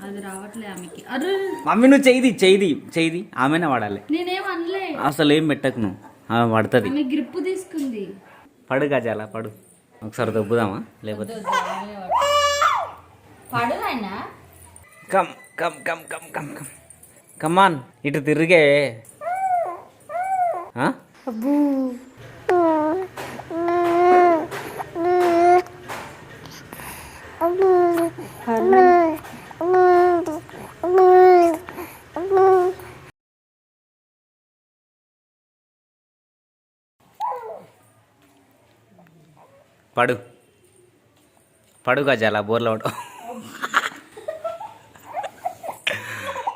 అది రావట్లే ఆమెకి. అరే! మమ్మీ నువ్వు చేయిది చేయిది చేయిది ఆమెనే వాడాలి. నేనేం అనలే. అసలు ఏం పెట్టకు నువ్వు. ఆమె పడుతుంది. ఆమె గ్రిప్ తీసుకుంది. పడు గజాల పడు. ఒకసారి దొబ్బుదామా? లేకపోతే పడు ఆయన come come come come come come. Come on ఇటు తిరిగే? పడు. పడు గజాల బోర్లో పడు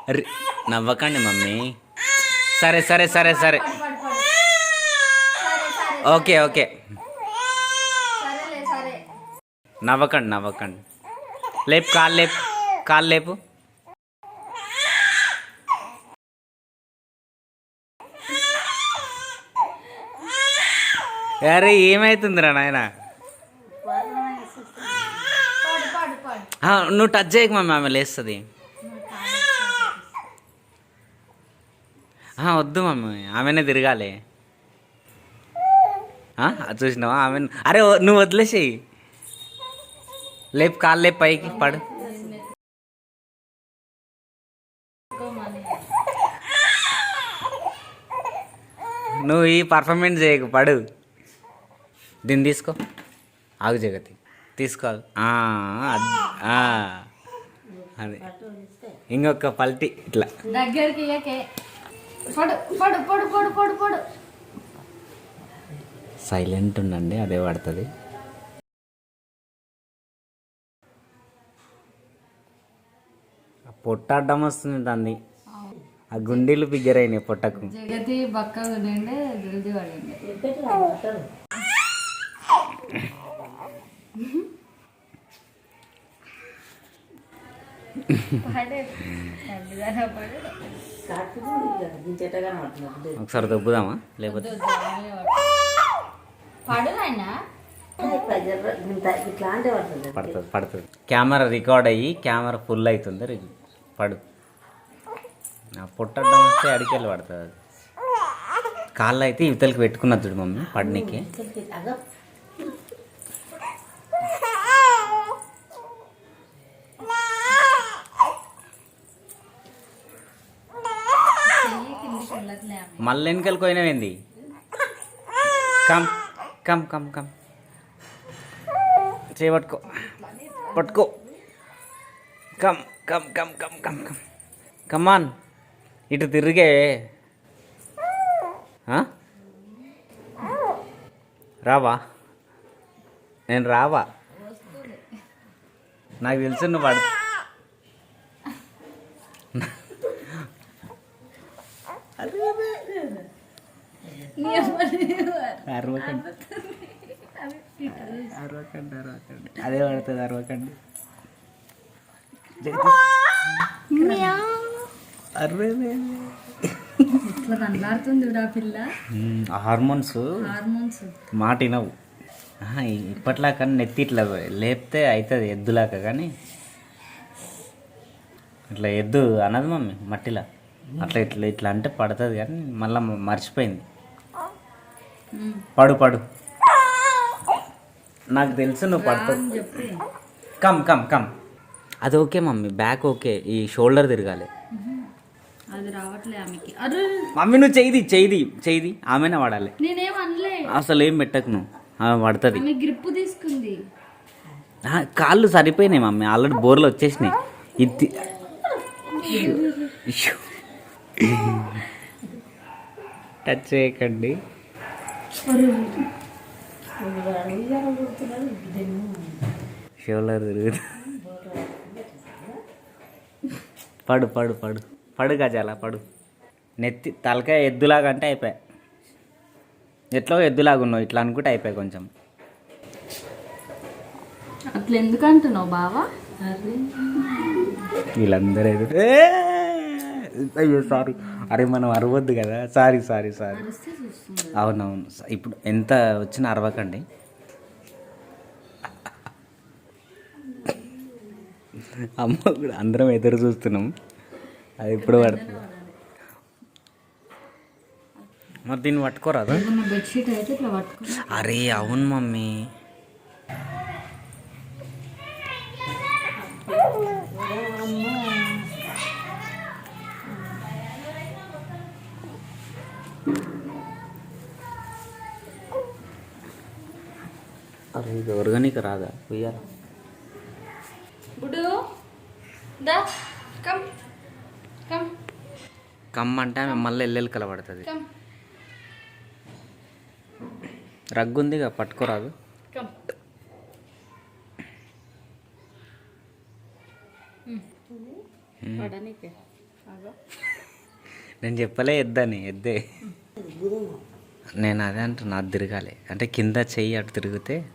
అరే నవ్వకండి మమ్మీ. సరే సరే సరే సరే. Okay okay. నవ్వకండి నవ్వకండి. లేపు కాలు లేపు కాలు లేపు. అరే ఏమవుతుందిరా నాయనా పడు పడు పడు ఆ, నువ్వు టచ్ చేయకు మమ్మీ ఆమె లేస్తుంది. వద్దు మమ్మీ ఆమెనే తిరగాలి. చూసినావా? ఆమె అరే నువ్వు వదిలేసేయి. లేపు కాలు లేపు పైకి పడు. నువ్వు ఈ పర్ఫార్మెన్స్ చేయకు పడు. దీన్ని తీసుకో. ఆగు జగతి. తీసుకో ఆ, అద్- ఇంకొక పల్టీ ఇట్లా. దగ్గరికి ఇయ్యకే పడు పడు పడు పడు పడు పడు. సైలెంట్ ఉండండి అదే పడుతుంది. పొట్ట అడ్డం వస్తుంది దాన్ని. ఆ గుండీలు బిగ్గర్ అయినాయి పొట్టకు. జగతి బక్క జగతి పడింది ఒకసారి దొబ్బుదామా? లేకపోతే? పడుతుంది పడుతుంది. కెమెరా రికార్డ్ అయ్యి కెమెరా ఫుల్ అవుతుంది పడు. పుట్టడం వస్తే అడికెళ్ళి పడుతుంది అది. కాళ్ళు అయితే ఇవతలకి పెట్టుకున్నది చూడు మమ్మీ పడనీకి చెయ్యి కిందికి వెళ్ళట్లే ఆమె మళ్ళీ వెనకలకు పోయినవేంది కమ్ కమ్ కమ్ కమ్. చేపట్టుకో పట్టుకో. Come come come come come come. Come on ఇటు తిరిగే. రావా? నేను రావా? నాకు తెలుసు నువ్వు పడు అరవకండి అరవకండి. అరవకండి అదే పడుతుంది అరవకండి. హార్మోన్స్. హార్మోన్స్. మాట వినవు. ఇప్పట్లా కానీ నెత్తి ఇట్లా లేపితే అవుతుంది ఎద్దులాక కానీ. ఇట్లా ఎద్దు అనదు మమ్మీ మట్టిలా. అట్లా ఇట్లా ఇట్లా అంటే పడుతుంది కానీ మళ్ళీ మర్చిపోయింది. పడు పడు. నాకు తెలుసు నువ్వు పడుతుంది కమ్ కమ్ కమ్. అది ఓకే మమ్మీ బ్యాక్ ఓకే. ఈ షోల్డర్ తిరగాలి. అది రావట్లే ఆమెకి. అరే! మమ్మీ నువ్వు చేయిది చేయిది చేయిది ఆమెనే వాడాలి. నేనేం అనలే అసలు ఏం పెట్టకు నువ్వు. ఆమె పడుతుంది. ఆమె గ్రిప్ తీసుకుంది. ఆ, కాళ్ళు సరిపోయినాయి మమ్మీ. ఆల్రెడీ బోర్లు వచ్చేసినాయి. ఇది. టచ్ చేయకండి. షోల్డర్ తిరుగుతుంది పడు పడు పడు. పడు గజాల పడు. నెత్తి తలకాయ ఎద్దులాగా అంటే అయిపోయా. ఎట్లో ఎద్దులాగా ఉన్నావు? ఇట్లా అనుకుంటే అయిపోయాయి కొంచెం. అట్లా ఎందుకు అంటున్నావు బావా? వీళ్ళందరూ! అయ్యో సారీ. అరే మనం అరవద్దు కదా. Sorry sorry sorry. అవునవును. ఇప్పుడు ఎంత వచ్చినా అరవకండి. అమ్మ కూడా అందరం ఎదురు చూస్తున్నాం. అది ఇప్పుడు పడుతుంది? మరి దీన్ని పట్టుకోరాదు? అరే అవును మమ్మీ. అరే ఇది ఆర్గానిక్ రాదా? ఉయ్యాల బుడు దా కమ్ కమ్. కమ్మంటే ఆమె మళ్ళీ ఎల్లెలు కలబడుతుంది. కమ్. రగ్గుందిగా పట్టుకోరాదు. కమ్. నేను చెప్పలే ఎద్దని ఎద్దే. నేను అదే అంటున్నా అది తిరగాలి. అంటే కింద చెయ్యి అటు తిరిగితే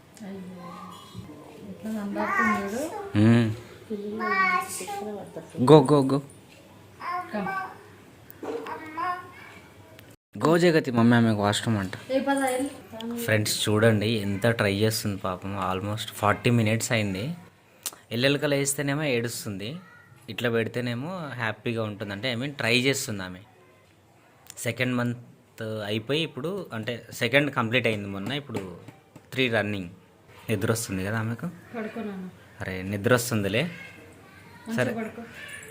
go go go. Go Jagathi mummy ఆమెకు వాష్రూమ్ అంట. ఫ్రెండ్స్ చూడండి ఎంత ట్రై చేస్తుంది పాపం. ఆల్మోస్ట్ ఫార్టీ మినిట్స్ అయింది. ఎల్లెలకలు వేస్తేనేమో ఏడుస్తుంది. ఇట్లా పెడితేనేమో హ్యాపీగా ఉంటుంది. అంటే ఐ మీన్ ట్రై చేస్తుంది ఆమె. సెకండ్ మంత్ అయిపోయి ఇప్పుడు అంటే సెకండ్ కంప్లీట్ అయింది మొన్న ఇప్పుడు త్రీ రన్నింగ్. నిద్ర వస్తుంది కదా ఆమెకు? అరే నిద్ర వస్తుందిలే సరే.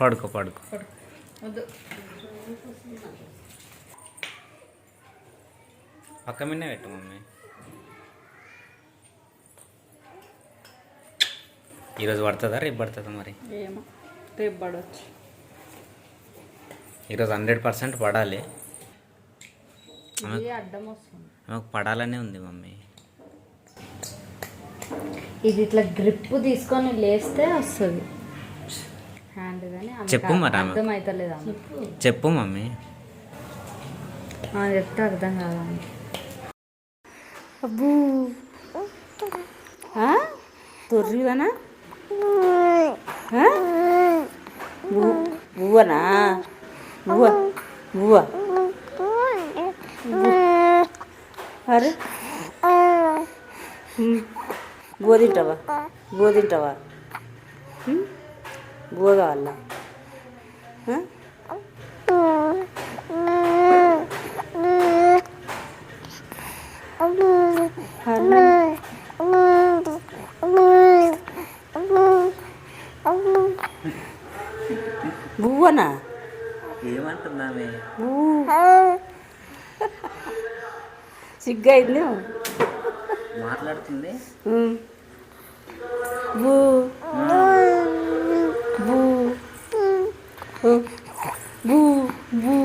పడుకో. పడుకో పక్క మిన్నే పెట్టు మమ్మీ. ఈరోజు పడుతుందా? రేపు పడుతుందా మరి? రేపు పడవచ్చు ఈరోజు హండ్రెడ్ పర్సెంట్ పడాలి. ఆమెకు పడాలనే ఉంది మమ్మీ. ఇది ఇట్లా గ్రిప్ తీసుకొని లేస్తే వస్తుంది. హ్యాండ్ కానీ చెప్పు మరి చెప్పు. మమ్మీ. చెప్తే అర్థం కాదు. అబ్బూ. తొర్రివనా? బువ్వనా బువ్వ బువ్వ అరే బువ్వ తింటావా బువ్వ తింటావా ఉమ్? బువ్వ కావాలా ఆ? అరే. బువ్వనా ఏమంటున్నామే సిగ్గైంది. మాట్లాడుతుంది. బూ బూ. బూ బూ.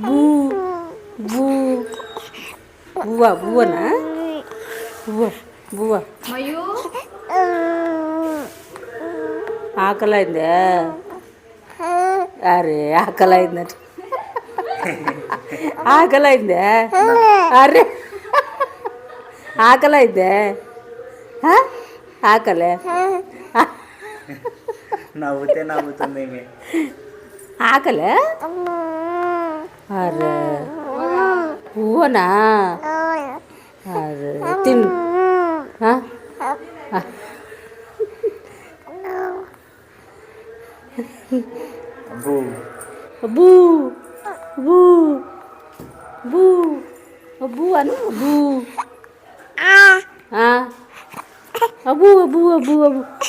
బూ బూ బువ్వ బువ్వనా బువ్వ బువ్వ మయూ ఆకలైందా? అరే ఆకలైందట. ఆకలైందా? అరే. ఆకలైందా? ఆ? ఆకలే? నవ్వుతే నవ్వుతుంది. ఆకలే? అరే. ఊవనా అరే తిన్. ఆ? ఆ. అబ్బో. బూ బూ బూ బూ అను బూ ఆ. అబ్బూ అబ్బూ అబ్బూ అబ్బూ ఆ.